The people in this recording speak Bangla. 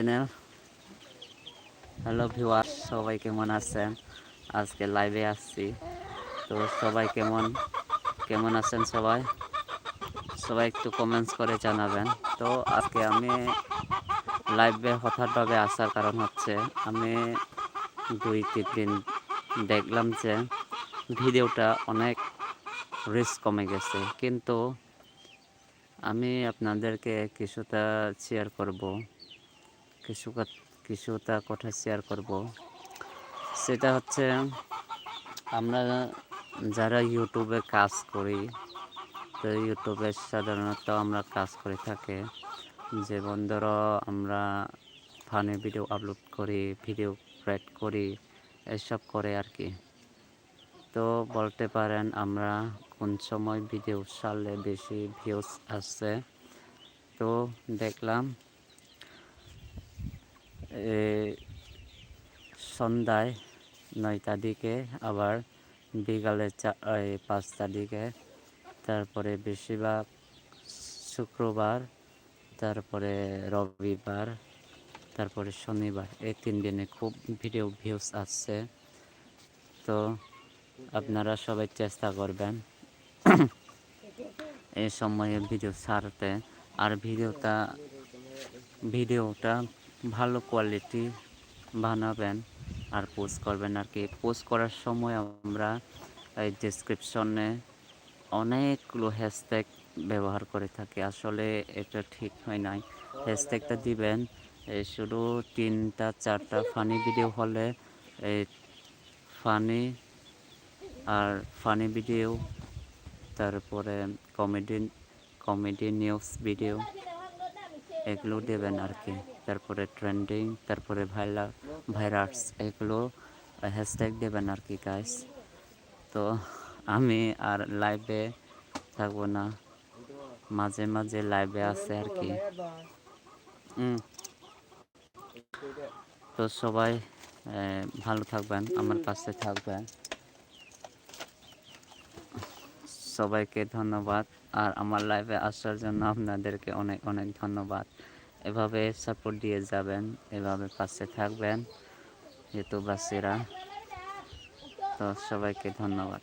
চ্যানেল হ্যালো ভিউয়ার সবাই কেমন আছেন? আজকে লাইভে আসছি। তো সবাই কেমন? কেমন আছেন সবাই? সবাই একটু কমেন্টস করে জানাবেন। তো আজকে আমি লাইভে হঠাৎভাবে আসার কারণ হচ্ছে, আমি দুই তিন দিন দেখলাম যে ভিডিওটা অনেক রিস্ক কমে গেছে। কিন্তু আমি আপনাদেরকে কিছুটা শেয়ার করব। কিছু কিছুটা কথা শেয়ার করব। সেটা হচ্ছে, আমরা যারা ইউটিউবে কাজ করি, তো ইউটিউবে সাধারণত আমরা কাজ করে থাকি। যেমন ধরো, আমরা ফানি ভিডিও আপলোড করি ভিডিও ক্রিয়েট করি, এসব করে আর কি। তো বলতে পারেন, আমরা কোন সময় ভিডিও ছাড়লে বেশি ভিউজ আসছে তো দেখলাম সন্ধ্যায় নয়টা দিকে আবার বিকালে পাঁচটা দিকে তারপরে বেশিরভাগ শুক্রবার, তারপরে রবিবার, তারপরে শনিবার, এই তিন দিনে খুব ভিডিও ভিউজ আসছে। তো আপনারা সবাই চেষ্টা করবেন এই সময়ে ভিডিও ছাড়তে। আর ভিডিওটা ভিডিওটা ভালো কোয়ালিটি বানাবেন আর পোস্ট করবেন আর কি। পোস্ট করার সময় আমরা এই ডিসক্রিপশনে অনেকগুলো হ্যাশট্যাগ ব্যবহার করে থাকি। আসলে এটা ঠিক হয় নাই। হ্যাশট্যাগটা দিবেন এই শুধু তিনটা, চারটা ফানি ভিডিও হলে এই ফানি আর ফানি ভিডিও তারপরে কমেডি কমেডি নিউজ ভিডিও এগুলো দেবেন আর কি। তারপরে ট্রেন্ডিং তারপরে ভাইলা ভাইরাস এগুলো হ্যাশট্যাগ দেবেন আর কি গাইস তো আমি আর লাইভে থাকব না। মাঝে মাঝে লাইভে আছে আর কি। তো সবাই ভালো থাকবেন, আমার পাশে থাকবেন। সবাইকে ধন্যবাদ। আর আমার লাইভে আসার জন্য আপনাদেরকে অনেক অনেক ধন্যবাদ। এভাবে সাপোর্ট দিয়ে যাবেন, এভাবে পাশে থাকবেন। যেহেতু বাসেরা। তো সবাইকে ধন্যবাদ।